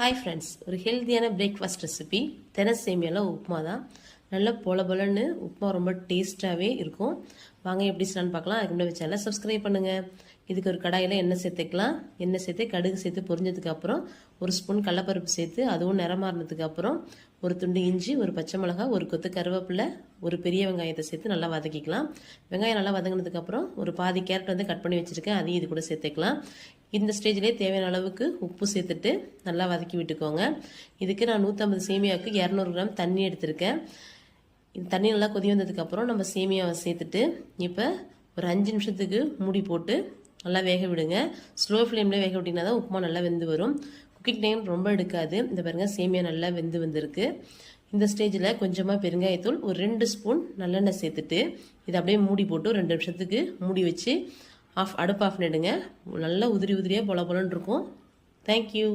Hi friends ஒரு ஹெல்த்தியான breakfast recipe தென சேமியால உப்புமா தான் நல்ல பொல பொலன்னு உப்புமா ரொம்ப டேஸ்ட்டாகவே இருக்கும். வாங்க எப்படி செய்யலாம்னு பார்க்கலாம். அதுக்கு முன்னாடி சேனலை சப்ஸ்கிரைப் பண்ணுங்கள் இதுக்கு ஒரு கடாயில் எண்ணெய் சேர்த்துக்கலாம். எண்ணெய் சேர்த்து கடுகு சேர்த்து பொரிஞ்சதுக்கப்புறம் ஒரு ஸ்பூன் கடலப்பருப்பு சேர்த்து அதுவும் நிறமாறினதுக்கப்புறம் ஒரு துண்டு இஞ்சி ஒரு பச்சை மிளகாய் ஒரு கொத்து கருவேப்பிலை ஒரு பெரிய வெங்காயத்தை சேர்த்து நல்லா வதக்கிக்கலாம். வெங்காயம் நல்லா வதங்கினதுக்கப்புறம் ஒரு பாதி கேரட் வந்து கட் பண்ணி வச்சுருக்கேன். அதையும் இது கூட சேர்த்துக்கலாம். இந்த ஸ்டேஜ்லேயே தேவையான அளவுக்கு உப்பு சேர்த்துட்டு நல்லா வதக்கி விட்டுக்கோங்க. இதுக்கு நான் நூற்றம்பது சேமியாவுக்கு இரநூறு கிராம் தண்ணி எடுத்திருக்கேன். இந்த தண்ணி நல்லா கொதி வந்ததுக்கப்புறம் நம்ம சேமியாவை சேர்த்துட்டு இப்போ ஒரு அஞ்சு நிமிஷத்துக்கு மூடி போட்டு நல்லா வேக விடுங்க. ஸ்லோ ஃப்ளேமில் வேக விட்டிங்கன்னா தான் உப்புமா நல்லா வெந்து வரும். குக்கிங் டைம் ரொம்ப எடுக்காது. இந்த பாருங்க சேமியா நல்லா வெந்து வந்திருக்கு. இந்த ஸ்டேஜில் கொஞ்சமாக பெருங்காயத்தூள் ஒரு ரெண்டு ஸ்பூன் நல்லெண்ணெய் சேர்த்துட்டு இதை அப்படியே மூடி போட்டு ரெண்டு நிமிஷத்துக்கு மூடி வச்சு ஆஃப் அடுப்பு ஆஃப் பண்ணிடுங்க நல்லா உதிரி உதிரியாக பொல பொலன்னு இருக்கும். தேங்க்யூ